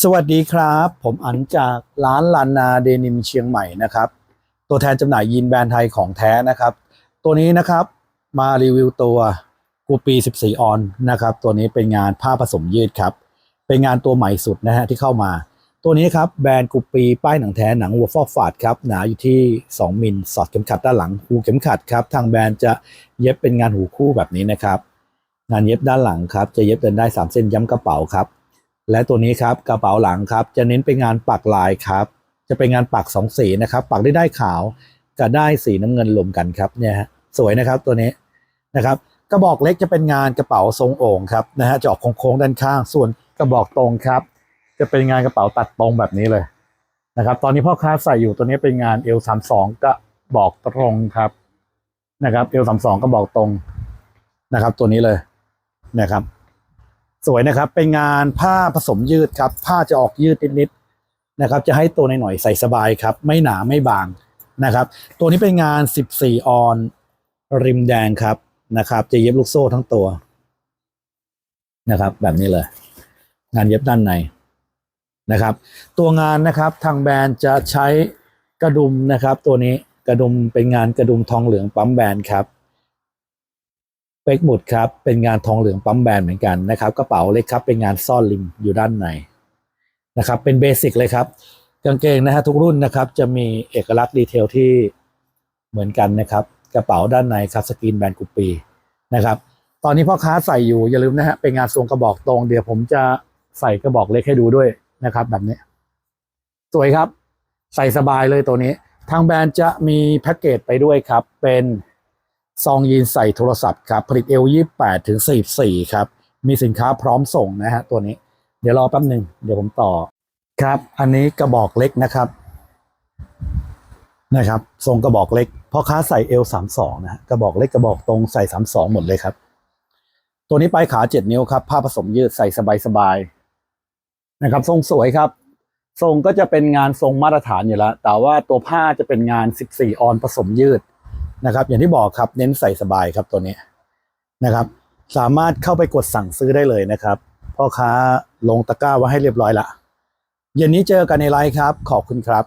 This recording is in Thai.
สวัสดีครับ ผมอันจากร้านลานนาเดนิมเชียงใหม่นะครับ ตัวแทนจำหน่ายยีนแบรนด์ไทยของแท้นะครับ ตัวนี้นะครับมารีวิวตัวกูปี 14 ออนนะครับ ตัวนี้เป็นงานผ้าผสมยืดครับ เป็นงานตัวใหม่สุดนะฮะที่เข้ามา ตัวนี้ครับแบรนด์กูปีป้ายหนังแท้หนังวัวฟอกฝาดครับ หนาอยู่ที่ 2 มิลสอดเข็มขัดด้านหลังหูเข็มขัดครับ ทางแบรนด์จะเย็บเป็นงานหูคู่แบบนี้นะครับ งานเย็บด้านหลังครับจะเย็บเดินได้ 3 เส้นย้ำกระเป๋าครับ และตัวนี้ครับกระเป๋าหลังครับจะเน้นเป็นงานปักลายครับ จะเป็นงานปักสองสีนะครับปักได้ได้ขาวกับได้สีน้ำเงินรวมกันครับเนี่ยฮะสวยนะครับตัวนี้นะครับกระบอกเล็กจะเป็นงานกระเป๋าทรงโอ่งครับนะฮะจะออกโค้งๆด้านข้าง ส่วนกระบอกตรงครับ จะเป็นงานกระเป๋าตัดตรงแบบนี้เลยนะครับ ตอนนี้พ่อค้าใส่อยู่ตัวนี้เป็นงานเอลสามสองกระบอกตรงครับนะครับเอลสามสองกระบอกตรงนะครับ ตัวนี้เลยนะครับ สวยนะครับ เป็นงานผ้าผสมยืดครับ ผ้าจะออกยืดนิดๆนะครับ จะให้ตัวหน่อยๆใส่สบายครับ ไม่หนาไม่บางนะครับ ตัวนี้เป็นงาน 14 ออนริมแดงครับนะครับ จะเย็บลูกโซ่ทั้งตัวนะครับ แบบนี้เลย งานเย็บด้านในนะครับ ตัวงานนะครับทางแบรนด์จะใช้กระดุมนะครับ ตัวนี้กระดุมเป็นงานกระดุมทองเหลืองปั๊มแบรนด์ครับ เป็กหมุดครับเป็นงานทองเหลืองปั๊มแบรนด์เหมือนกันนะครับ กระเป๋าเล็กครับเป็นงานซ่อนริมอยู่ด้านในนะครับ เป็นเบสิกเลยครับ กางเกงนะฮะทุกรุ่นนะครับ จะมีเอกลักษณ์ดีเทลที่เหมือนกันนะครับ กระเป๋าด้านในครับสกรีนแบรนด์กุปปีนะครับ ตอนนี้พ่อค้าใส่อยู่อย่าลืมนะฮะเป็นงานทรงกระบอกตรง เดี๋ยวผมจะใส่กระบอกเล็กให้ดูด้วยนะครับ แบบนี้ สวยครับ ใส่สบายเลยตัวนี้ ทางแบรนด์จะมีแพ็กเกจไปด้วยครับ เป็น ซองยีนใส่โทรศัพท์ครับ ผลิตเอลยี่แปดถึงสี่สี่ครับ มีสินค้าพร้อมส่งนะฮะตัวนี้ เดี๋ยวรอแป๊บหนึ่งเดี๋ยวผมต่อครับ อันนี้กระบอกเล็กนะครับนะครับ ทรงกระบอกเล็กพ่อค้าใส่เอลสามสองนะกระบอกเล็กกระบอกตรงใส่สามสองหมดเลยครับ ตัวนี้ปลายขาเจ็ดนิ้วครับผ้าผสมยืดใส่สบายๆนะครับ ทรงสวยครับ ทรงก็จะเป็นงานทรงมาตรฐานอยู่แล้ว แต่ว่าตัวผ้าจะเป็นงาน14ออนผสมยืด นะครับ อย่างที่บอกครับเน้นใส่สบายครับตัวนี้นะครับ สามารถเข้าไปกดสั่งซื้อได้เลยนะครับพ่อค้าลงตะกร้าไว้ให้เรียบร้อยละเย็นนี้เจอกันในไลฟ์ครับ ขอบคุณครับ